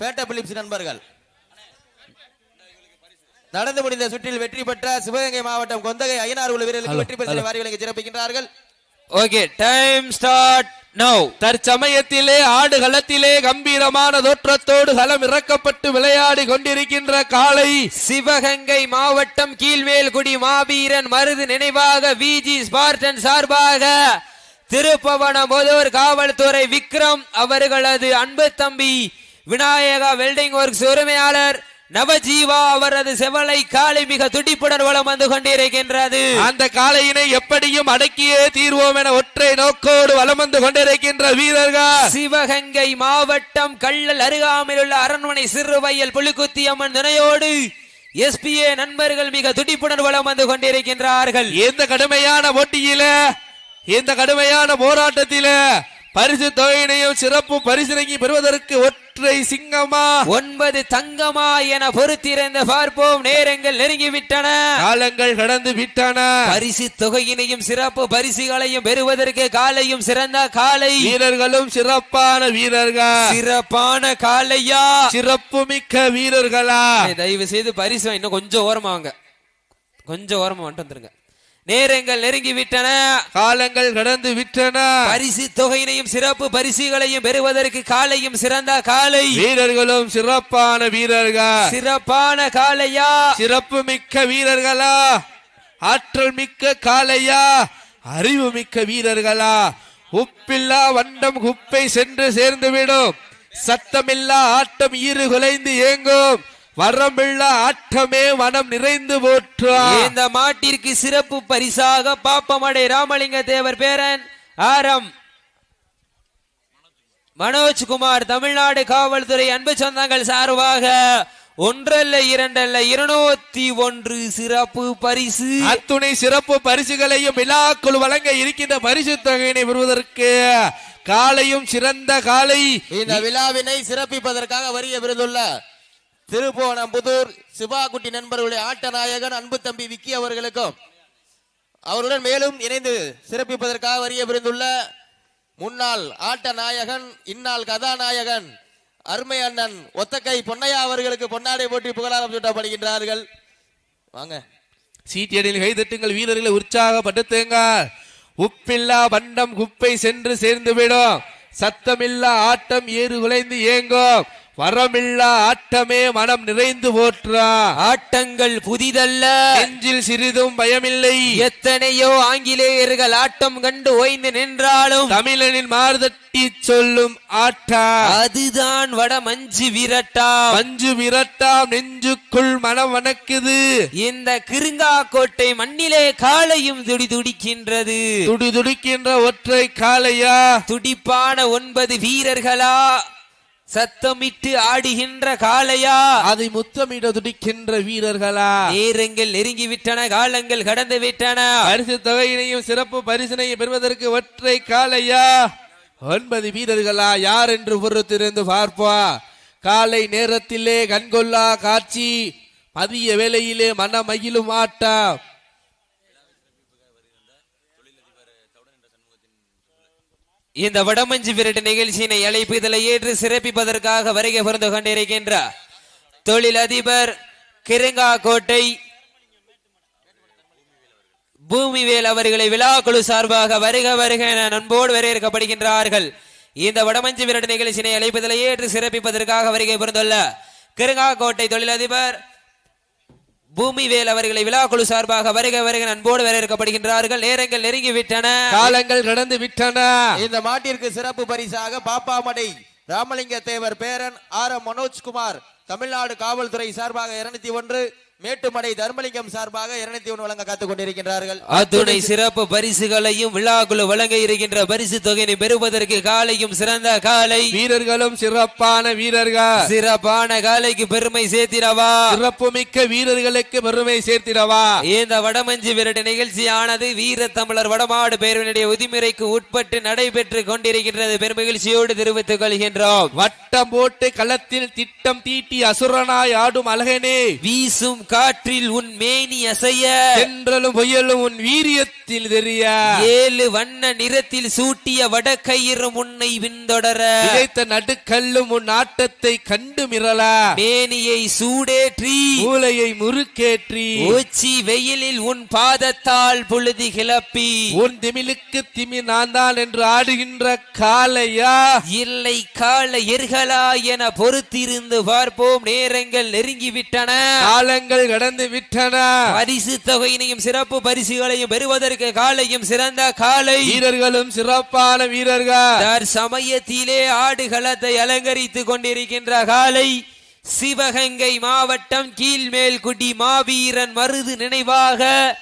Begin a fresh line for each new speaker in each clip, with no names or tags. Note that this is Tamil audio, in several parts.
பேட்ட பிலிப்ஸ் நண்பர்கள். நடந்து முடிந்த சுற்றில் வெற்றி பெற்ற சிவகங்கை மாவட்டம் கொந்தகை ஐநாறு உள்ள வீரர்களுக்கு வெற்றி பரிசை வாரி வழங்கி சிறப்பிக்கின்றார்கள்.
ஓகே டைம் ஸ்டார்ட்
தற்சமயத்திலே ஆடுகளத்திலே கம்பீரமான தோற்றத்தோடு களம் இறக்கப்பட்டு விளையாடி கொண்டிருக்கின்ற காளை
சிவகங்கை மாவட்டம் கீழ்வேல்குடி மாவீரன் மருது நினைவாக விஜி ஸ்பார்டன் சார்பாக திருப்பவனம் முதூர் காவல்துறை விக்ரம் அவர்களது அன்பு தம்பி விநாயகா வெல்டிங் ஒர்க்ஸ் உரிமையாளர் நவஜீவா அவரது செவலை காலை மிக துடிப்புடன் வளம் வந்து கொண்டிருக்கின்றது.
அந்த காளையினை எப்படியும் அடக்கியே தீர்வோம் என ஒற்றை நோக்கோடு வலம் வந்து கொண்டிருக்கின்ற வீரர்கள்.
சிவகங்கை மாவட்டம் கள்ளல் அருகாமையில் உள்ள அரண்மனை சிறுவயல் புலிக்குத்தி அம்மன் துணையோடு எஸ்பிஏ நண்பர்கள் மிக துடிப்புடன் வளம் வந்து கொண்டிருக்கின்றார்கள்.
இந்த கடுமையான போட்டியில இந்த கடுமையான போராட்டத்தில பரிசு தொகையினையும் சிறப்பு பரிசினையும் பெறுவதற்கு ஒற்றை சிங்கமா?
ஒன்பது தங்கமா என பொறுத்திருந்த பார்ப்போம். நேரங்கள் நெருங்கிவிட்டன.
காலங்கள் கடந்து விட்டன.
பரிசு தொகையினையும் சிறப்பு பரிசுகளையும் பெறுவதற்கு காலையும் சிறந்த காலை.
வீரர்களும் சிறப்பான வீரர்கள்.
சிறப்பான காலையா?
சிறப்பு மிக்க வீரர்களா?
தயவு செய்து பரிசு இன்னும் கொஞ்சம் ஓரமா வாங்க. கொஞ்சம் ஓரமா வந்துட்டு வந்துருங்க. நேரங்கள் நெருங்கி விட்டன
காலங்கள் கடந்து விட்டன.
பரிசு தொகையினையும் சிறப்பு பரிசுகளையும் பெறுவதற்கு காலையும் சிறந்த காலை.
வீரர்களும் சிறப்பான வீரர்கள்.
சிறப்பான காலையா?
சிறப்பு மிக்க வீரர்களா? ஆற்றல் மிக்க காளையா அறிவு மிக்க வீரர்களா? உப்பில்லா வண்டம் குப்பை சென்று சேர்ந்துவிடும். சத்தமில்லா ஆட்டம் ஈறு குலைந்து ஏங்கும். வரம்பில்லா ஆட்டமே மனம் நிறைந்து போற்றா
இந்த மாட்டிற்கு சிறப்பு பரிசாக பாப்பமடை ராமலிங்க தேவர் பேரன் ஆரம். மனோஜ்குமார் தமிழ்நாடு காவல்துறை அன்பு சொந்தங்கள் சார்பாக ஒன்றல்ல இரண்டல்ல இருநூத்தி ஒன்று சிறப்பு பரிசு.
அத்துணை சிறப்பு பரிசுகளையும் விழாக்குழு வழங்க இருக்கின்ற பரிசு தொகையினை பெறுவதற்கு காலையும் சிறந்த காலை.
இந்த விழாவினை சிறப்பிப்பதற்காக வரிய விருதுள்ள திருப்போணம்புதூர் சிவாகுட்டி நண்பர்களுடைய ஆட்ட நாயகன் அன்பு தம்பி விக்கி அவர்களுக்கும் அவருடன் மேலும் இணைந்து சிறப்பிப்பதற்காக வரிய விருந்துள்ள முன்னாள் ஆட்ட நாயகன் இந்நாள் கதாநாயகன் அருமை அண்ணன் ஒத்தக்கை பொன்னையா அவர்களுக்கு பொன்னாடை போட்டி புகழாரம் சூட்டப்படுகின்றார்கள். வாங்க.
சீட்டியடில் கைதட்டுங்கள் வீரர்களை உற்சாகப்படுத்துங்க உப்பில்லா பண்டம் குப்பை சென்று சேர்ந்துவிடும். சத்தமில்லா ஆட்டம் ஏறு குலைந்து ஏங்கும். வரமில்லா ஆட்டமே மனம் நிறைந்து போற்றா?
ஆட்டங்கள் புதிதல்ல.
நெஞ்சில் சிறிதும் பயமில்லை.
எத்தனையோ ஆங்கிலேயர்கள் ஆட்டம் கண்டு ஓய்ந்து நின்றாலும்
தமிழனின் மார்தட்டி சொல்லும் ஆட்டா?
அதுதான் வட மஞ்சு விரட்டா.
மஞ்சு விரட்டாம் நெஞ்சுக்குள் மனம் வணக்குது.
இந்த கிருங்காக்கோட்டை மண்ணிலே காலையும் துடி துடிக்கின்றது.
துடி துடிக்கின்ற ஒற்றை காளையா?
துடிப்பான ஒன்பது வீரர்களா? சத்தமிட்டு ஆடுகின்ற காளையா?
அதை முத்தமிட துடிக்கின்ற வீரர்களா?
நேரங்கள் நெருங்கி விட்டன காலங்கள் கடந்து விட்டன.
பரிசு தொகையினையும் சிறப்பு பரிசினையும் பெறுவதற்கு ஒற்றை காளையா? ஒன்பது வீரர்களா? யார் என்று பொறுத்திருந்து பார்ப்பா காலை நேரத்திலே கண்கொள்ளா காட்சி மதிய வேளையிலே மனமகிழும் ஆட்டம்.
இந்த வடமஞ்சு விரட்டு நிகழ்ச்சியினை அழைப்பதில் ஏற்று சிறப்பிப்பதற்காக வருகை புரிந்து கொண்டிருக்கின்ற தொழிலதிபர் கிருங்காக்கோட்டை பூமிவேல் அவர்களை விழாக்குழு சார்பாக வருக வருக என நண்போடு வரவேற்கப்படுகின்றார்கள் இந்த வடமஞ்சு விரட்டு நிகழ்ச்சியினை அழைப்பதில் ஏற்று சிறப்பிப்பதற்காக வருகை புரிந்துள்ள கிருங்காக்கோட்டை தொழிலதிபர் பூமிவேல் அவர்களை விழாக்குழு சார்பாக வருக வருக அன்போடு வரவேற்கப்படுகின்றார்கள். நேரங்கள் நெருங்கி விட்டன.
காலங்கள் கடந்து விட்டன.
இந்த மாட்டிற்கு சிறப்பு பரிசாக பாப்பாமடை ராமலிங்க தேவர் பேரன் ஆர் எம் மனோஜ்குமார் தமிழ்நாடு காவல்துறை சார்பாக இருநூத்தி ஒன்று மேட்டுமடை தர்மலிங்கம் சார்பாக இருநூத்தி ஒன்று வழங்க காத்துக் கொண்டிருக்கின்றார்கள்.
அத்துணை சிறப்பு பரிசுகளையும் விழாக்குழு வழங்க இருக்கின்ற பரிசு தொகையினை பெறுவதற்கு காலையும் சிறந்த காலை.
வீரர்களும் சிறப்பான வீரர்கள்.
சிறப்பான காலைக்கு பெருமை சேர்த்திடவா.
சிறப்பு மிக்க வீரர்களுக்கு பெருமை சேர்த்திடவா.
இந்த வடமஞ்சு விரட்டு நிகழ்ச்சியானது வீர தமிழர் வடமாடு பேரவனுடைய விதிமுறைக்கு உட்பட்டு நடைபெற்று கொண்டிருக்கின்றது. பெருமகிழ்ச்சியோடு தெரிவித்துக் கொள்கின்றோம்.
வட்டம் போட்டு களத்தில் திட்டம் தீட்டி அசுரனாய் ஆடும் அழகனே.
வீசும் காற்றில் உன் மேனி அசைய.
தென்றலும் புயலும் உன் வீரியத்தை வெளிச்சத்தில் தெரிய
ஏழு வண்ண நிறத்தில் சூட்டிய வடக்கயிறு முன்னை விண்தொடர
இழைத்த நடுக்கல்லும் உன் ஆட்டத்தை கண்டு மிரள.
மேனியை சூடேற்றி.
மூளையை முறுக்கேற்றி.
உச்சி வெயிலில் உன் பாதத்தால் புழுதி கிளப்பி.
உன் திமிலுக்கு திமி நான் தான் என்று ஆடுகின்ற காளையா.
இல்லை கால எர்களா என பொறுத்திருந்து பார்ப்போம். நேரங்கள் நெருங்கிவிட்டன.
காலங்கள் கடந்து விட்டன.
பரிசு தொகையினையும் சிறப்பு பரிசுகளையும் பெறுவதற்கு காலையும் சிறந்த காலை.
வீரர்களும் சிறப்பான வீரர்கள்.
தர் சமயத்திலே ஆடுகளத்தை அலங்கரித்துக் கொண்டிருக்கின்ற காலை. சிவகங்கை மாவட்டம் கீழ்மேல்குடி மாவீரன் மருது நினைவாக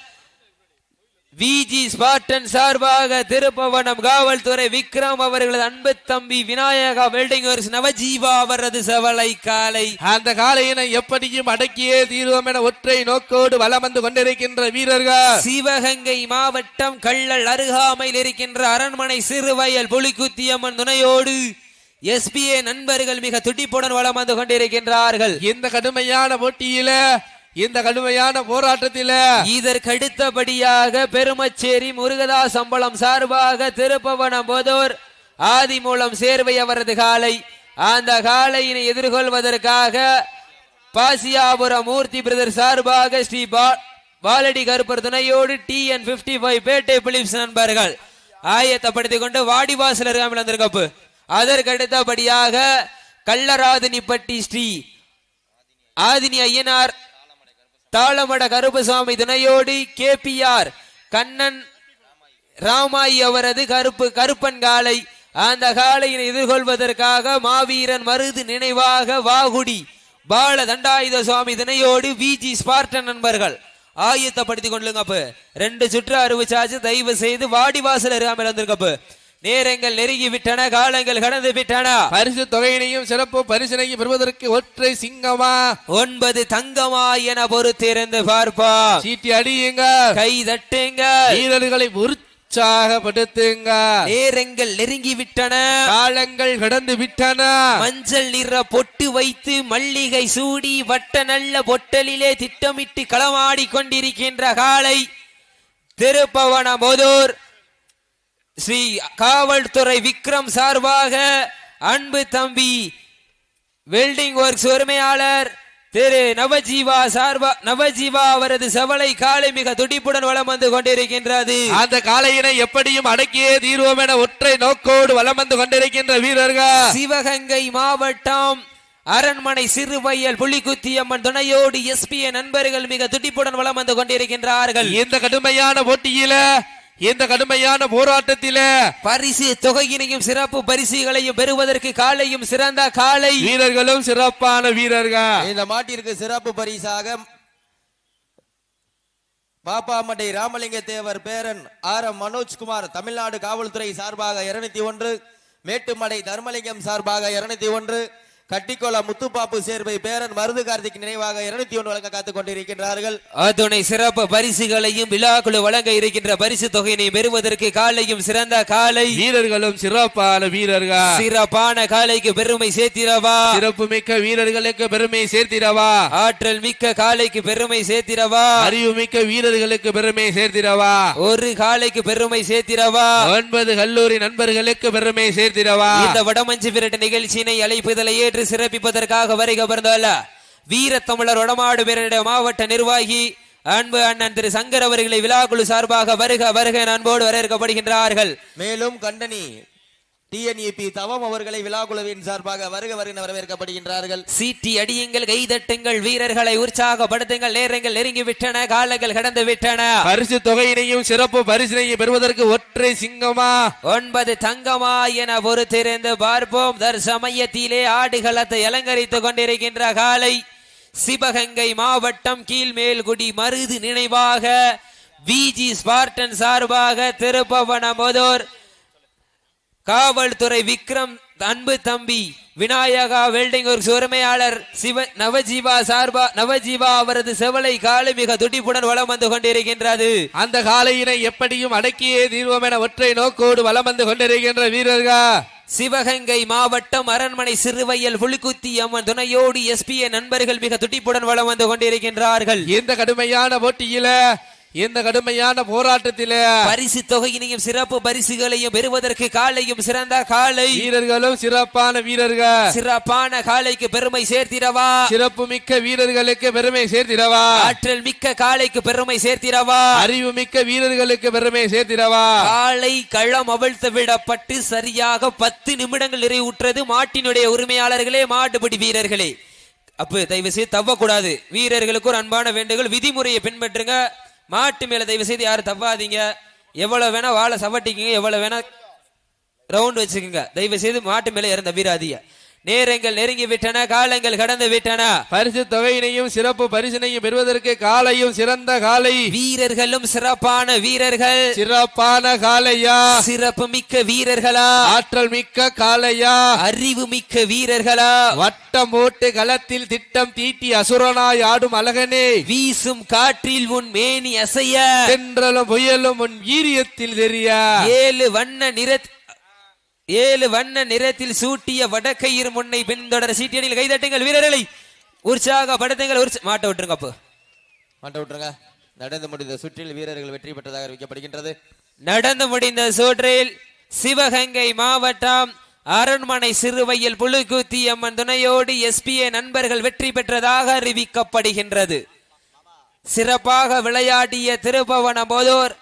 விஜி ஸ்பாட்டன் சார்பாக திருப்பவனம் காவல்துறை விக்ரம் அவர்களது அன்பு தம்பி விநாயகா வெல்டிங் நவஜீவா அவரது செவலை காலை.
அந்த காளையினை எப்படியும் அடக்கியே தீர்வோம் என ஒற்றை நோக்கோடு வலம் வந்து கொண்டிருக்கின்ற வீரர்கள்.
சிவகங்கை மாவட்டம் கள்ளல் அருகாமையில் இருக்கின்ற அரண்மனை சிறுவயல் புலிக்குத்தியம்மன் துணையோடு எஸ்பிஏ நண்பர்கள் மிக துடிப்புடன் வலம் வந்து கொண்டிருக்கின்றார்கள்.
இந்த கடுமையான போட்டியில இந்த கடுமையான போராட்டத்தில
இதற்கடுத்தபடியாக பெருமச்சேரி முருகதாஸ் அம்பலம் சார்பாக திருப்பவனம் போதோர் ஆதிமூலம் சேர்வை அவரது காலை. அந்த காலையினை எதிர்கொள்வதற்காக பாசியாபுரம் மூர்த்தி பிரதர் சார்பாக ஸ்ரீ பா- பாலடி கருப்பர் துணையோடு டி என் பிப்டி ஃபைவ் பேட்டை பிலிப்ஸ் நண்பர்கள் ஆயத்தப்படுத்திக் கொண்டு வாடிவாசல் இருக்காமல் வந்திருக்கப்பு. அதற்கடுத்தபடியாக கள்ளராதினிப்பட்டி ஸ்ரீ ஆதினி ஐயனார் தாளமட கருப்பசாமி துணையோடு கேபிஆர் கண்ணன் ராமாயி அவரது கருப்பு கருப்பன் காலை அந்த காலையினை எதிர்கொள்வதற்காக மாவீரன் மருது நினைவாக வாகுடி பால தண்டாயுத சுவாமி தினையோடு விஜி ஸ்பார்டன் நண்பர்கள். ஆயத்தப்படுத்திக் கொள்ளுங்க அப்ப ரெண்டு சுற்று அறிவிச்சாச்சு தயவு செய்து வாடிவாசல் அறியாமல் வந்திருக்கப்பு நேரங்கள் நெருங்கி விட்டன காலங்கள் கடந்து விட்டன
பரிசு தொகையினையும் சிறப்பு பரிசினையும் பெறுவதற்கு ஒற்றை சிங்கமா?
ஒன்பது தங்கமா என பொறுத்திருந்து பார்ப்பா
சீட்டி அடியுங்க.
கை தட்டுங்க.
வீரர்களை உற்சாகப்படுத்துங்க
நேரங்கள் நெருங்கி விட்டன
காலங்கள் கடந்து விட்டன
மஞ்சள் நிற பொட்டு வைத்து மல்லிகை சூடி வட்ட நல்ல பொட்டலிலே திட்டமிட்டு களமாடி கொண்டிருக்கின்ற காலை திருப்பவனமுதூர். ஸ்ரீ காவல்துறை விக்ரம் சார்பாக அன்பு தம்பி வெல்டிங் ஒர்க்ஸ் உரிமையாளர் திரு நவஜீவா சார்பா நவஜீவா அவரது செவலை காலை மிக துடிப்புடன் வலம் வந்து கொண்டிருக்கின்றது.
அந்த காளையினை எப்படியும் அடக்கியே தீர்வோம் என ஒற்றை நோக்கோடு வலம் வந்து கொண்டிருக்கின்ற வீரர்கள்.
சிவகங்கை மாவட்டம் அரண்மனை சிறுவயல் புலிகுத்தியம்மன் துணையோடு எஸ்பிஏ நண்பர்கள் மிக துடிப்புடன் வலம் வந்து கொண்டிருக்கின்றார்கள்.
இந்த கடுமையான போட்டியில இந்த கடுமையான போராட்டத்தில
பரிசு தொகையினையும் சிறப்பு பரிசுகளையும் பெறுவதற்கு காலையும் சிறந்த காலை.
வீரர்களும் சிறப்பான வீரர்கள்.
இந்த மாட்டிற்கு சிறப்பு பரிசாக பாப்பாமட்டை ராமலிங்க தேவர் பேரன் ஆர் எம் மனோஜ்குமார் தமிழ்நாடு காவல்துறை சார்பாக இருநூத்தி ஒன்று மேட்டுமடை தர்மலிங்கம் சார்பாக இருநூத்தி ஒன்று கட்டிக்கோள முத்துப்பாப்பு சேர்வை பேரன் மருது கார்த்திக் நினைவாக இருநூத்தி ஒன்று வழங்க காத்துக் கொண்டிருக்கின்றார்கள்.
அத்துணை சிறப்பு பரிசுகளையும் விழாக்குழு வழங்க இருக்கின்ற பரிசு தொகையினை பெறுவதற்கு காலையும் சிறந்த காலை.
வீரர்களும் சிறப்பான வீரர்கள்.
சிறப்பான காலைக்கு பெருமை சேர்த்திரவா
சிறப்பு மிக்க வீரர்களுக்கு பெருமை சேர்த்திடவா?
ஆற்றல் மிக்க காலைக்கு பெருமை சேர்த்திரவா
அறிவு மிக்க வீரர்களுக்கு பெருமை சேர்த்திடவா?
ஒரு காலைக்கு பெருமை சேர்த்திரவா
ஒன்பது கல்லூரி நண்பர்களுக்கு பெருமை சேர்த்திடவா?
இந்த வடமஞ்சு விரட்டு நிகழ்ச்சியினை அழைப்புதலை என்று சிறப்பிப்பதற்காக வருகை பிறந்தல்ல வீர தமிழர் உடமாடு பேரனுடைய மாவட்ட நிர்வாகி அன்பு அண்ணன் திரு சங்கர் அவர்களை விழாக்குழு சார்பாக வருக வருக அன்போடு வரவேற்கப்படுகின்றார்கள்.
மேலும் கண்டனி டிஎன்இபி தவம் அவர்களை விழாக்குழுவின் சார்பாக வருக வருக வரவேற்கப்படுகின்றார்கள்.
சீட்டி அடியுங்கள் கைதட்டுங்கள் வீரர்களை உற்சாகப்படுத்துங்கள் நேரங்கள் நெருங்கி விட்டன காலங்கள் கடந்து விட்டன
பரிசு தொகையினையும் சிறப்பு பரிசினையும் பெறுவதற்கு ஒற்றை சிங்கமா?
ஒன்பது தங்கமா என பொறுத்திருந்து பார்ப்போம். தற்சமயத்திலே ஆடுகளத்தை அலங்கரித்துக் கொண்டிருக்கின்ற காலை சிவகங்கை மாவட்டம் கீழ்மேல்குடி மருது நினைவாக விஜி ஸ்பார்டன் சார்பாக திருப்பவனமுதூர் காவல்துறை விக்ரம் அன்பு தம்பி விநாயகா வெல்டிங் ஒர்க்ஸ் உரிமையாளர் சிவ நவஜீவா சார்பா நவஜீவா அவரது செவலை காலை மிக துடிப்புடன் வலம் வந்து கொண்டிருக்கின்றது.
அந்த காலையினை எப்படியும் அடக்கியே தீர்வோம் என ஒற்றை நோக்கோடு வலம் வந்து கொண்டிருக்கின்ற வீரர்கள்
சிவகங்கை மாவட்டம் அரண்மனை சிறுவையல் புலிக்குத்தி அம்மன் துணையோடு எஸ்பிஏ நண்பர்கள் மிக துடிப்புடன் வலம் வந்து கொண்டிருக்கின்றார்கள்.
இந்த கடுமையான போட்டியில இந்த கடுமையான போராட்டத்திலே
பரிசு தொகையினையும் சிறப்பு பரிசுகளையும் பெறுவதற்கு காலையும் சிறந்த காலை.
வீரர்களும் சிறப்பான வீரர்கள்.
சிறப்பான காலைக்கு பெருமை சேர்த்திடவா?
சிறப்பு மிக்க வீரர்களுக்கு பெருமை சேர்த்திடவா?
ஆற்றல் மிக்க காலைக்கு பெருமை சேர்த்திடவா?
அறிவு மிக்க வீரர்களுக்கு பெருமை சேர்த்திடவா?
காலை களம் அவிழ்த்து விடப்பட்டு சரியாக பத்து நிமிடங்கள் நிறைவுற்றது. மாட்டினுடைய உரிமையாளர்களே மாட்டுப்பிடி வீரர்களே. அப்ப தயவு செய்து தவக்கூடாது. வீரர்களுக்கு ஒரு அன்பான வேண்டுகோள் விதிமுறையை பின்பற்றுங்க. மாட்டு மேல தயவு செய்து யாரும் தப்பாதீங்க. எவ்வளவு வேணா வாழை சவட்டிக்குங்க எவ்வளவு வேணா ரவுண்ட் வச்சுக்கோங்க. தயவு செய்து மாட்டு மேல இறந்த வீராதிய. நேரங்கள் நெருங்கி விட்டன காலங்கள் கடந்து விட்டன.
பரிசு தொகையினையும் சிறப்பு பரிசினையும் பெறுவதற்கு காலையும் சிறந்த காலை.
வீரர்களும் சிறப்பான வீரர்கள்.
சிறப்பான காலையா?
சிறப்பு மிக்க வீரர்களா?
ஆற்றல் மிக்க காலையா?
அறிவு மிக்க வீரர்களா?
வட்டம் போட்டு களத்தில் திட்டம் தீட்டி அசுரனாய் ஆடும் அழகனே.
வீசும் காற்றில் உன் மேனி அசைய.
தென்றலும் புயலும் உன் வீரியத்தில் தெரிய.
ஏழு வண்ண நிற ஏழு வண்ண நிறத்தில் சூட்டிய வடக்கயிறு முன்னை பின்தொடர சீட்டியடியில் கைதட்டுங்கள் வீரர்களை. உற்சாகப்படுத்துங்கள். உற்ச மாட்ட விட்டுருங்க அப்போ.
மாட்ட விட்டுருங்க. நடந்து முடிந்த சுற்றில் வீரர்கள் வெற்றி பெற்றதாக அறிவிக்கப்படுகின்றது.
நடந்து முடிந்த சூற்றில் சிவகங்கை மாவட்டம் அரண்மனை சிறுவையில் புழுக்கூத்தி அம்மன் துணையோடு எஸ்பிஏ நண்பர்கள் வெற்றி பெற்றதாக அறிவிக்கப்படுகின்றது. சிறப்பாக விளையாடிய திருபவன போதோர்